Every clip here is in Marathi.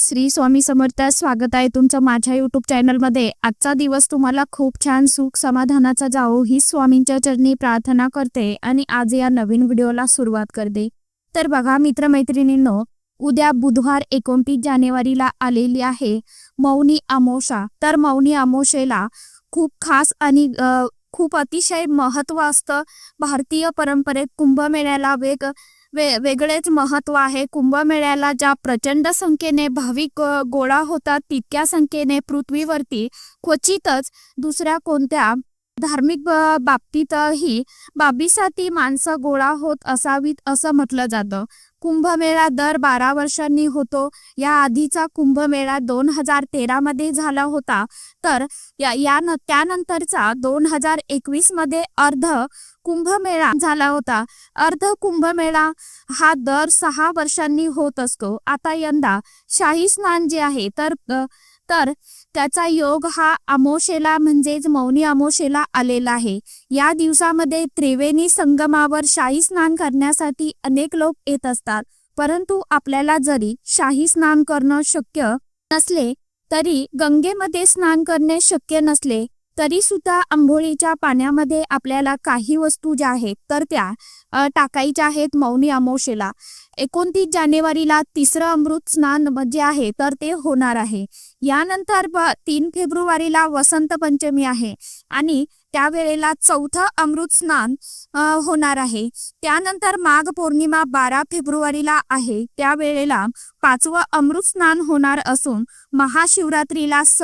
श्री स्वामी समर्थ स्वागत आहे तुमचं माझ्या युट्यूब चॅनलमध्ये आजचा दिवस तुम्हाला खूप छान सुख समाधानाचा जावो ही स्वामींच्या चरणी प्रार्थना करते आणि आज या नवीन व्हिडिओला सुरुवात करते. तर बघा मित्रमैत्रिणींनो उद्या बुधवार एकोणतीस जानेवारीला आलेली आहे मौनी अमोशा तर मौनी अमोशेला खूप खास आणि खूप अतिशय महत्त्व असतं भारतीय परंपरेत कुंभमेळ्याला वेग वे वेगळेच महत्त्व आहे. कुंभमेळ्याला ज्या प्रचंड संख्येने भाविक गोळा होतात तितक्या संख्येने पृथ्वीवरती क्वचितच दुसऱ्या कोणत्या धार्मिक बाबतीतही बाबीसाठी माणसं गोळा होत असावीत असं म्हटलं जातं. कुंभमेळा दर बारा वर्षांनी होतो. या आधीचा कुंभमेळा दोन हजार तेरामध्ये झाला होता. तर या यान त्यानंतरचा दोन हजार एकवीसमध्ये अर्ध कुंभमेळा झाला होता. अर्ध कुंभमेळा हा दर सहा वर्षांनी होत असतो. आता यंदा शाही स्नान जे आहे तर तर त्याचा योग हा अमोशेला म्हणजेच मौनी अमोशेला आलेला आहे. या दिवसामध्ये त्रिवेणी संगमावर शाही स्नान करण्यासाठी अनेक लोक येत असतात. परंतु आपल्याला जरी शाही स्नान करणं शक्य नसले तरी गंगेमध्ये स्नान करणे शक्य नसले तरी सुद्धा आंघोळीच्या पाण्यामध्ये आपल्याला काही वस्तू ज्या आहेत तर त्या टाकायच्या आहेत मौनी अमावशेला एकोणतीस जानेवारीला तिसरं अमृत स्नान जे आहे तर ते होणार आहे. यानंतर तीन फेब्रुवारीला वसंत पंचमी आहे आणि त्यावेळेला चौथं अमृत स्नान होणार आहे. त्यानंतर माघ पौर्णिमा बारा फेब्रुवारीला आहे. त्यावेळेला पाचवं अमृत स्नान होणार असून महाशिवरात्रीला स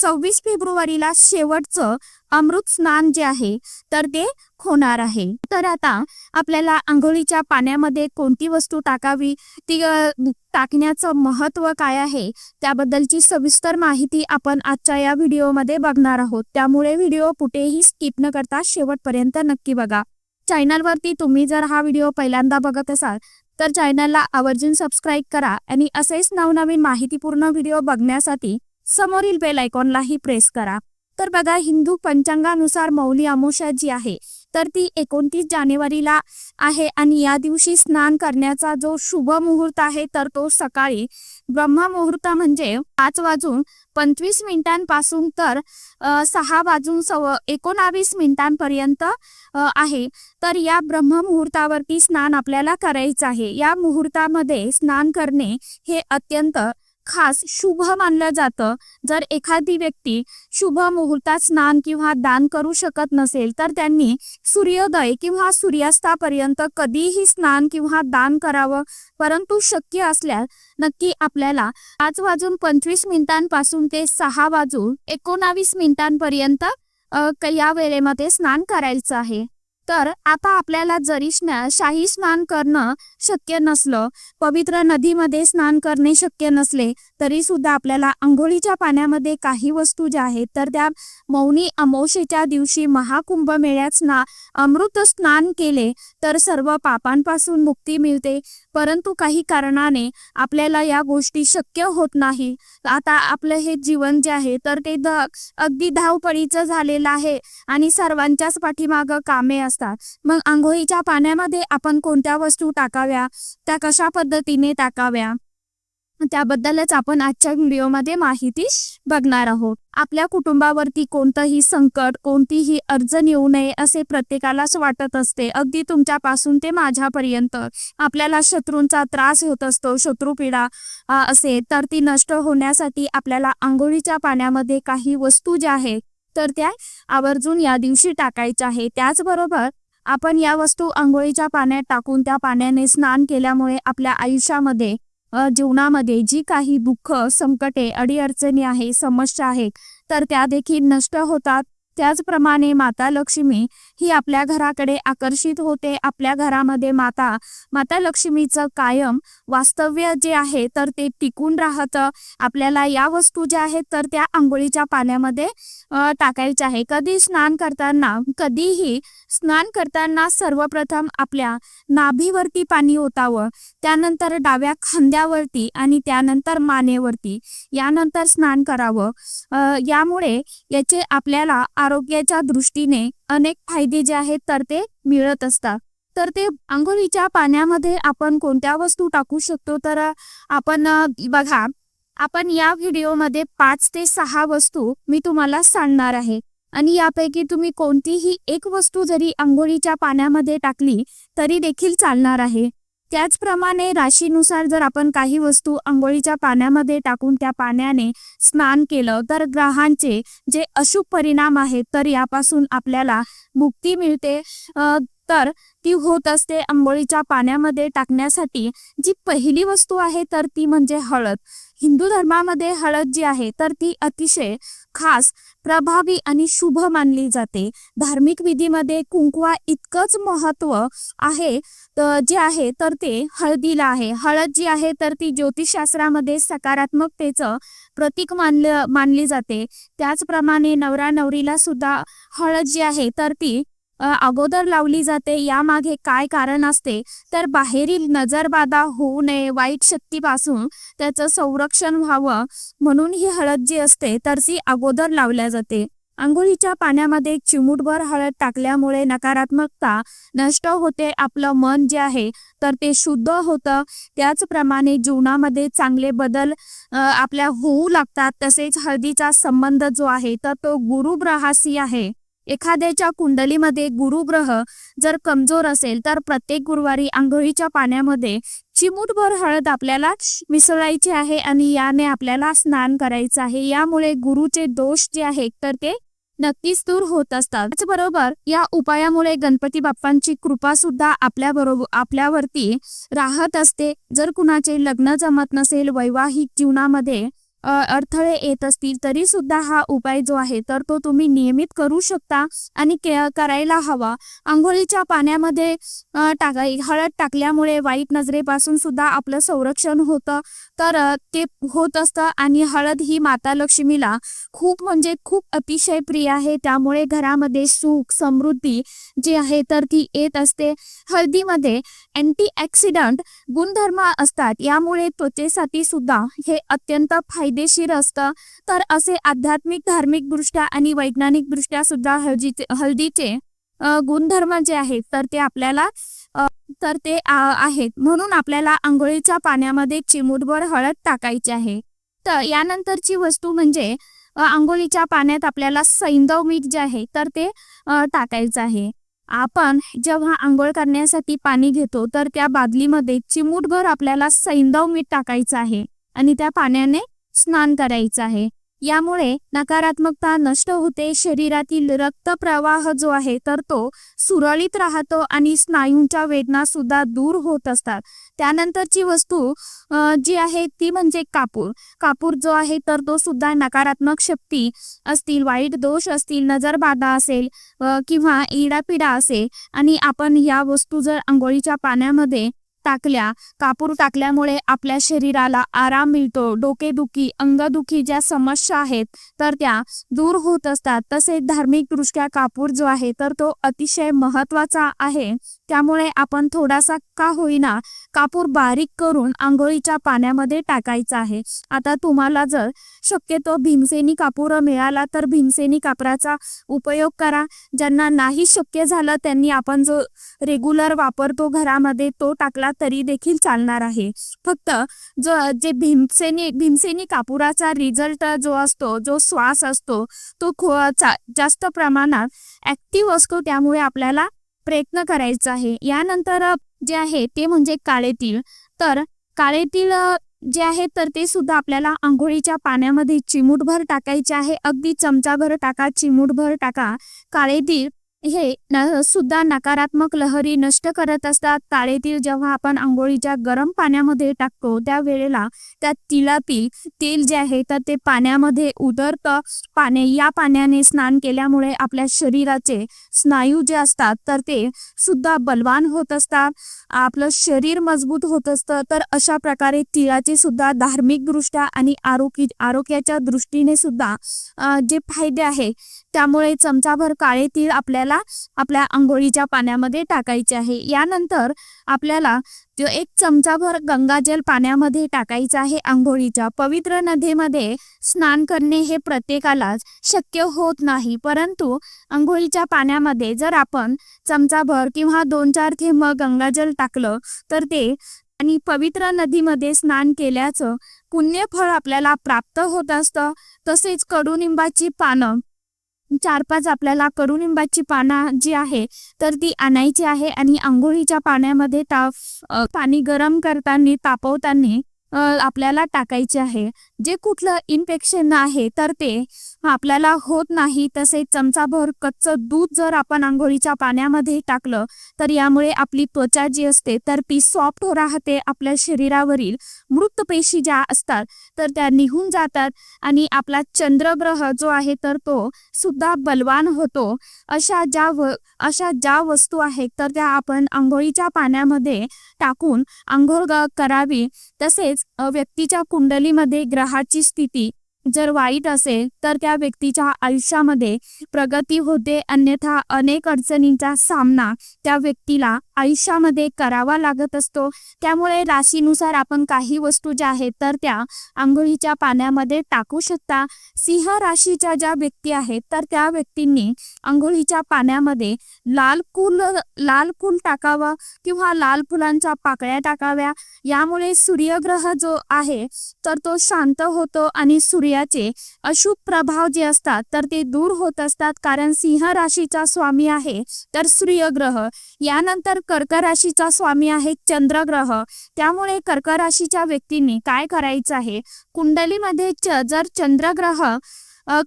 सव्वीस फेब्रुवारीला शेवटचं अमृत स्नान जे आहे तर ते होणार आहे. तर आता आपल्याला आंघोळीच्या पाण्यामध्ये कोणती वस्तू टाकावी ती टाकण्याचं महत्त्व काय आहे त्याबद्दलची सविस्तर माहिती आपण आजच्या या व्हिडिओमध्ये बघणार आहोत. त्यामुळे व्हिडिओ कुठेही स्किप न करता शेवटपर्यंत नक्की बघा. चॅनलवरती तुम्ही जर हा व्हिडिओ पहिल्यांदा बघत असाल तर चॅनलला आवर्जून सबस्क्राईब करा आणि असेच नवनवीन माहितीपूर्ण व्हिडिओ बघण्यासाठी समोरील बेल आयकॉनलाही प्रेस करा. तर बघा हिंदू पंचांगानुसार मौली अमावस्या जी आहे तर ती एकोणतीस जानेवारीला आहे आणि या दिवशी स्नान करण्याचा जो शुभ मुहूर्त आहे तर तो सकाळी ब्रह्ममुहूर्त म्हणजे पाच वाजून पंचवीस मिनिटांपासून तर सहा वाजून सव एकोणावीस मिनिटांपर्यंत आहे. तर या ब्रह्ममुहूर्तावरती स्नान आपल्याला करायचं आहे. या मुहूर्तामध्ये स्नान करणे हे अत्यंत खास शुभ मानलं जातं. जर एखादी व्यक्ती शुभ मुहूर्तात स्नान किंवा दान करू शकत नसेल तर त्यांनी सूर्योदय किंवा सूर्यास्तापर्यंत कधीही स्नान किंवा दान करावं परंतु शक्य असल्यास नक्की आपल्याला पाच वाजून पंचवीस मिनिटांपासून ते सहा वाजून एकोणावीस मिनिटांपर्यंत या वेळेमध्ये स्नान करायचं आहे. तर आता आपल्याला जरी शाही स्नान करणं शक्य नसलं पवित्र नदीमध्ये स्नान करणे शक्य नसले तरी सुद्धा आपल्याला आंघोळीच्या पाण्यामध्ये काही वस्तू ज्या आहेत तर त्या मौनी अमावशेच्या दिवशी महाकुंभ मेळ्यात स्ना अमृत स्नान केले तर सर्व पापांपासून मुक्ती मिळते. परंतु काही कारणाने आपल्याला या गोष्टी शक्य होत नाही. आता आपलं हे जीवन जे आहे तर ते धक अगदी धावपळीचं झालेलं आहे आणि सर्वांच्याच पाठीमागं कामे असतात. मग आंघोळीच्या पाण्यामध्ये आपण कोणत्या वस्तू टाकाव्या? त्या कशा पद्धतीने टाकाव्या? त्याबद्दलच आपण आजच्या व्हिडिओमध्ये माहिती बघणार आहोत. आपल्या कुटुंबावरती कोणतंही संकट कोणतीही अडचण येऊ नये असे प्रत्येकालाच वाटत असते. अगदी तुमच्यापासून ते माझ्यापर्यंत आपल्याला शत्रूंचा त्रास होत असतो शत्रुपीडा असे. तर ती नष्ट होण्यासाठी आपल्याला आंघोळीच्या पाण्यामध्ये काही वस्तू ज्या आहेत तर त्या आवर्जून या दिवशी टाकायच्या आहे त्याचबरोबर आपण या वस्तू आंघोळीच्या पाण्यात टाकून त्या पाण्याने स्नान केल्यामुळे आपल्या आयुष्यामध्ये जीवनामध्ये जी काही दुःख संकटे अडीअडचणी आहे समस्या आहेत तर त्या देखील नष्ट होतात. त्याचप्रमाणे माता लक्ष्मी ही आपल्या घराकडे आकर्षित होते. आपल्या घरामध्ये माता माता लक्ष्मीचं कायम वास्तव्य जे आहे तर ते टिकून राहतं. आपल्याला या वस्तू ज्या आहेत तर त्या आंघोळीच्या पाण्यामध्ये टाकायच्या आहे. कधी स्नान करताना कधीही स्नान करताना सर्वप्रथम आपल्या नाभीवरती पाणी ओतावं. त्यानंतर डाव्या खांद्यावरती आणि त्यानंतर मानेवरती. यानंतर स्नान करावं. यामुळे याचे आपल्याला आरोग्याच्या दृष्टीने अनेक फायदे जे आहेत तर ते मिळत असतात. तर ते आंघोळीच्या पाण्यामध्ये आपण कोणत्या वस्तू टाकू शकतो? तर आपण बघा आपण या व्हिडिओमध्ये पाच ते सहा वस्तू मी तुम्हाला सांगणार आहे. आणि यापैकी तुम्ही कोणतीही एक वस्तू जरी आंघोळीच्या पाण्यामध्ये टाकली तरी देखील चालणार आहे. त्याचप्रमाणे राशीनुसार जर आपण काही वस्तू आंघोळीच्या पाण्यामध्ये टाकून त्या पाण्याने स्नान केलं तर ग्रहांचे जे अशुभ परिणाम आहेत तर यापासून आपल्याला मुक्ती मिळते. तर ती होत असते आंबोळीच्या पाण्यामध्ये टाकण्यासाठी. जी पहिली वस्तू आहे तर ती म्हणजे हळद. हिंदू धर्मामध्ये हळद जी आहे तर ती अतिशय खास प्रभावी आणि शुभ मानली जाते. धार्मिक विधीमध्ये कुंकवा इतकंच महत्त्व आहे जे आहे तर ते हळदीला आहे. हळद जी आहे तर ती ज्योतिषशास्त्रामध्ये सकारात्मकतेचं प्रतीक मानलं मानली जाते. त्याचप्रमाणे नवरा नवरीला सुद्धा हळद जी आहे तर ती अगोदर लावली जाते. यामागे काय कारण असते? तर बाहेरील नजरबाधा होऊ नये वाईट शक्तीपासून त्याचं संरक्षण व्हावं म्हणून ही हळद जी असते तर ती अगोदर लावल्या जाते. आंघोळीच्या पाण्यामध्ये चिमूटभर हळद टाकल्यामुळे नकारात्मकता नष्ट होते. आपलं मन जे आहे तर ते शुद्ध होतं. त्याचप्रमाणे जीवनामध्ये चांगले बदल आपल्या होऊ लागतात. तसेच हळदीचा संबंध जो आहे तर तो गुरुग्रहाशी आहे. एखाद्याच्या कुंडलीमध्ये गुरुग्रह जर कमजोर असेल तर प्रत्येक गुरुवारी आंघोळीच्या पाण्यामध्ये चिमूटभर हळद आपल्याला मिसळायची आहे आणि याने आपल्याला स्नान करायचं आहे. यामुळे गुरुचे दोष जे आहेत तर ते नक्कीच दूर होत असतात. त्याचबरोबर या उपायामुळे गणपती बाप्पांची कृपा सुद्धा आपल्या बरोबर आपल्यावरती राहत असते. जर कुणाचे लग्न जमत नसेल वैवाहिक जीवनामध्ये अडथळे येत असतील तरी सुद्धा हा उपाय जो आहे तर तो तुम्ही नियमित करू शकता आणि करायला हवा. आंघोळीच्या पाण्यामध्ये टाका हळद टाकल्यामुळे वाईट नजरेपासून सुद्धा आपलं संरक्षण होतं. तर ते होत असतं आणि हळद ही माता लक्ष्मीला खूप म्हणजे खूप अतिशय प्रिय आहे. त्यामुळे घरामध्ये सुख समृद्धी जी आहे तर ती येत असते. हळदीमध्ये अँटी ॲक्सिडंट गुणधर्म असतात. यामुळे त्वचेसाठी सुद्धा हे अत्यंत फायदेशीर असतं. तर असे आध्यात्मिक धार्मिक दृष्ट्या आणि वैज्ञानिक दृष्ट्या सुद्धा हळदीचे हळदीचे गुणधर्म जे आहेत तर ते आपल्याला तर ते आहेत. म्हणून आपल्याला आंघोळीच्या पाण्यामध्ये चिमूटभर हळद टाकायची आहे. तर यानंतरची वस्तू म्हणजे आंघोळीच्या पाण्यात आपल्याला सैंधव मीठ जे आहे तर ते टाकायचं आहे. आपण जेव्हा आंघोळ करण्यासाठी पाणी घेतो तर त्या बादलीमध्ये चिमूटभर आपल्याला सैंदव मीठ टाकायचं आहे. आणि त्या पाण्याने स्नान करायचं आहे. यामुळे नकारात्मकता नष्ट होते. शरीरातील रक्तप्रवाह जो आहे तर तो सुरळीत राहतो आणि स्नायूंच्या वेदना सुद्धा दूर होत असतात. त्यानंतरची वस्तू जी आहे ती म्हणजे कापूर. कापूर जो आहे तर तो सुद्धा नकारात्मक शक्ती असतील वाईट दोष असतील नजरबाधा असेल किंवा इडापिडा असेल. आणि आपण या वस्तू जर आंघोळीच्या पाण्यामध्ये टाकल्या कापूर टाकल्यामुळे आपल्या शरीराला आराम मिळतो डोकेदुखी अंगदुखी ज्या समस्या आहेत तर त्या दूर होत असतात. तसेच धार्मिक दृष्ट्या कापूर जो आहे तर तो अतिशय महत्त्वाचा आहे. त्यामुळे आपण थोडासा का होईना कापूर बारीक करून आंघोळीच्या पाण्यामध्ये टाकायचा आहे. आता तुम्हाला जर शक्यतो भीमसेनी कापूर मिळाला तर भीमसेनी कापराचा उपयोग करा. ज्यांना नाही शक्य झालं त्यांनी आपण जो रेग्युलर वापरतो घरामध्ये तो टाकला तरी देखील चालणार आहे. फक्त जो जे भीमसेनी भीमसेनी कापुराचा रिझल्ट जो असतो जो श्वास असतो तो खो चा- जास्त प्रमाणात ऍक्टिव्ह असतो त्यामुळे आपल्याला प्रयत्न करायचा आहे. यानंतर जे आहे ते म्हणजे काळे तीळ. तर काळे तीळ जे आहे तर ते सुद्धा आपल्याला आंघोळीच्या पाण्यामध्ये चिमूटभर टाकायचे आहे. अगदी चमचाभर टाका चिमूटभर टाका. काळे तीळ हे न सुद्धा नकारात्मक लहरी नष्ट करत असतात. ताळेतील जेव्हा आपण आंघोळीच्या गरम पाण्यामध्ये टाकतो त्यावेळेला त्या तिळातील तेल जे आहे तर ते पाण्यामध्ये उतरतं पाणी या पाण्याने स्नान केल्यामुळे आपल्या शरीराचे स्नायू जे असतात तर ते सुद्धा बलवान होत असतात. आपलं शरीर मजबूत होत असतं. तर अशा प्रकारे तिळाचे सुद्धा धार्मिक दृष्ट्या आणि आरोग्य आरोग्याच्या दृष्टीने सुद्धा जे फायदे आहे त्यामुळे चमचाभर काळे तीळ आपल्याला आपल्या आंघोळीच्या पाण्यामध्ये टाकायचे आहे. यानंतर आपल्याला जो एक चमचाभर गंगाजल पाण्यामध्ये टाकायचं आहे आंघोळीच्या. पवित्र नदीमध्ये स्नान करणे हे प्रत्येकालाच शक्य होत नाही. परंतु आंघोळीच्या पाण्यामध्ये जर आपण चमचाभर किंवा दोन चार थेंब गंगाजल टाकलं तर ते आणि पवित्र नदीमध्ये स्नान केल्याचं पुण्यफळ आपल्याला प्राप्त होत असतं. तसेच कडुनिंबाची पानं चार पाच आपल्याला कडुनिंबाची पानं जी आहे तर ती आणायची आहे आणि आंघोळीच्या पाण्यामध्ये ताफ पाणी गरम करताना तापवताना आपल्याला टाकायचे आहे. जे कुठलं इन्फेक्शन आहे तर ते आपल्याला होत नाही तसेच चमचाभर कच्चं दूध जर आपण आंघोळीच्या पाण्यामध्ये टाकलं तर यामुळे आपली त्वचा जी असते तर ती सॉफ्ट राहते. आपल्या शरीरावरील मृत पेशी ज्या असतात तर त्या निघून जातात आणि आपला चंद्रग्रह जो आहे तर तो सुद्धा बलवान होतो. अशा ज्या व अशा ज्या वस्तू आहेत तर त्या आपण आंघोळीच्या पाण्यामध्ये टाकून आंघोळ करावी. तसेच व्यक्तीच्या कुंडलीमध्ये ग्रहाची स्थिती जर वाईट असेल तर त्या व्यक्तीच्या आयुष्यामध्ये प्रगती होते. अन्यथा अनेक अडचणींचा सामना त्या व्यक्तीला आयुष्यामध्ये करावा लागत असतो. त्यामुळे राशीनुसार आपण काही वस्तू ज्या आहेत तर त्या आंघोळीच्या पाण्यामध्ये टाकू शकता. सिंह राशीच्या ज्या व्यक्ती आहेत तर त्या व्यक्तींनी आंघोळीच्या पाण्यामध्ये लाल कुल लाल कुल टाकावं किंवा लाल फुलांच्या पाकळ्या टाकाव्या. यामुळे सूर्यग्रह जो आहे तर तो शांत होतो आणि सूर्य सूर्याचे अशुभ प्रभाव जे असतात तर ते दूर होत असतात. कारण सिंह राशीचा स्वामी आहे तर सूर्यग्रह. यानंतर कर्क राशीचा स्वामी आहे चंद्रग्रह. त्यामुळे कर्क राशीच्या व्यक्तींनी काय करायचं आहे? कुंडलीमध्ये च जर चंद्रग्रह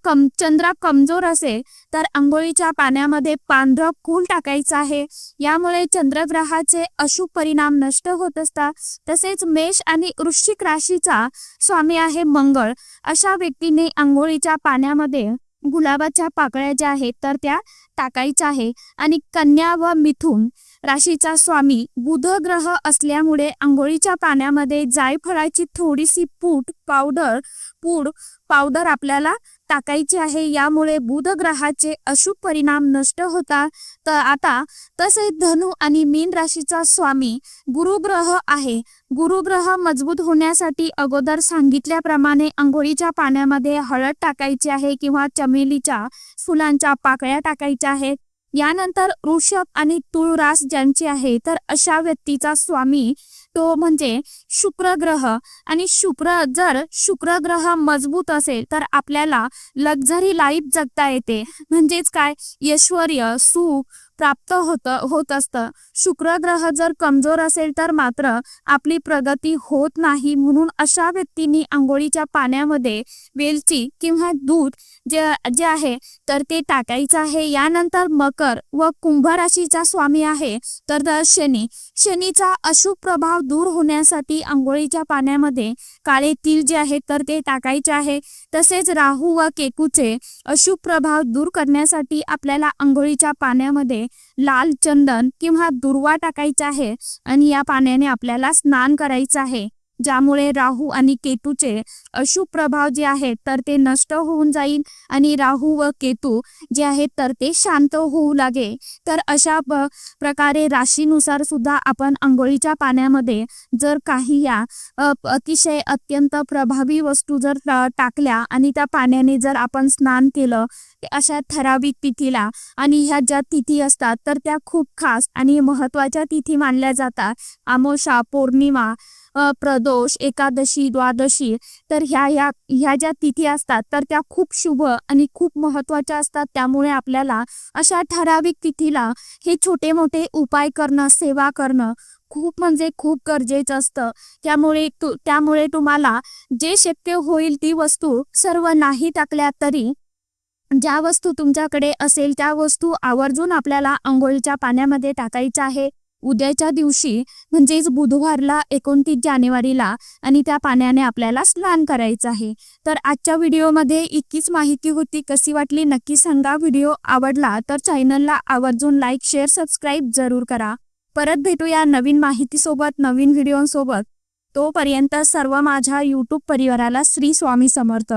कम चंद्र कमजोर असेल तर आंघोळीच्या पाण्यामध्ये पांढरं कूल टाकायचं आहे. यामुळे चंद्रग्रहाचे अशुभ परिणाम नष्ट होत असतात. तसेच मेष आणि वृश्चिक राशीचा स्वामी आहे मंगळ. अशा व्यक्तीने आंघोळीच्या पाण्यामध्ये गुलाबाच्या पाकळ्या ज्या आहेत तर त्या टाकायच्या आहे. आणि कन्या व मिथुन राशीचा स्वामी बुध ग्रह असल्यामुळे आंघोळीच्या पाण्यामध्ये जायफळाची थोडीशी पूट पावडर पूड पावडर आपल्याला टाकायचे आहे. यामुळे बुध ग्रहाचे अशुभ परिणाम नष्ट होतात तर आता तसेच धनु आणि मीन राशीचा स्वामी गुरुग्रह आहे. गुरुग्रह मजबूत होण्यासाठी अगोदर सांगितल्याप्रमाणे आंघोळीच्या पाण्यामध्ये हळद टाकायची आहे किंवा चमेलीच्या फुलांच्या पाकळ्या टाकायच्या आहेत. यानंतर ऋषभ आणि तुळ रास ज्यांची आहे तर अशा व्यक्तीचा स्वामी तो म्हणजे शुक्र ग्रह आणि शुक्र जर शुक्र ग्रह मजबूत असेल तर आपल्याला लक्झरी लाईफ जगता येते. म्हणजेच काय? ऐश्वर्य सुख प्राप्त होत होत असतं. शुक्र ग्रह जर कमजोर असेल तर मात्र आपली प्रगती होत नाही. म्हणून अशा व्यक्तींनी आंघोळीच्या पाण्यामध्ये वेलची किंवा दूध जे जे आहे तर ते टाकायचं आहे. यानंतर मकर व कुंभ राशीचा स्वामी आहे तर शनी. शनीचा अशुभ प्रभाव दूर होण्यासाठी आंघोळीच्या पाण्यामध्ये काळे तीळ जे आहेत तर ते टाकायचे आहे. तसेच राहू व केकूचे अशुभ प्रभाव दूर करण्यासाठी आपल्याला आंघोळीच्या पाण्यामध्ये लाल चंदन किंवा दुर्वा टाकायचा आहे आणि या पाण्याने आपल्याला स्नान करायचं आहे. ज्यामुळे राहू आणि केतूचे अशुभ प्रभाव जे आहेत तर ते नष्ट होऊन जाईल आणि राहू व केतू जे आहेत तर ते शांत होऊ लागे. तर अशा प्रकारे राशीनुसार सुद्धा आपण आंघोळीच्या पाण्यामध्ये जर काही या अतिशय अत्यंत प्रभावी वस्तू जर टाकल्या आणि त्या पाण्याने जर आपण स्नान केलं अशा ठराविक तिथीला आणि ह्या ज्या तिथी असतात तर त्या खूप खास आणि महत्त्वाच्या तिथी मानल्या जातात. आमोशा पौर्णिमा प्रदोष एकादशी द्वादशी तर ह्या ह्या ह्या ज्या तिथी असतात तर त्या खूप शुभ आणि खूप महत्त्वाच्या असतात. त्यामुळे आपल्याला अशा ठराविक तिथीला हे छोटे मोठे उपाय करणं सेवा करणं खूप म्हणजे खूप गरजेचं असतं. त्यामुळे तु त्यामुळे तुम्हाला जे शक्य होईल ती वस्तू सर्व नाही टाकल्या तरी ज्या वस्तू तुमच्याकडे असेल त्या वस्तू आवर्जून आपल्याला आंघोळीच्या पाण्यामध्ये टाकायच्या आहे. उद्याच्या दिवशी म्हणजेच बुधवारला एकोणतीस जानेवारीला आणि त्या पाण्याने आपल्याला स्नान करायचं आहे. तर आजच्या व्हिडिओमध्ये इतकीच माहिती होती. कशी वाटली नक्की सांगा. व्हिडिओ आवडला तर चॅनलला आवर्जून लाईक शेअर सबस्क्राईब जरूर करा. परत भेटूया नवीन माहितीसोबत नवीन व्हिडिओंसोबत. तोपर्यंत सर्व माझ्या यूट्यूब परिवाराला श्री स्वामी समर्थ.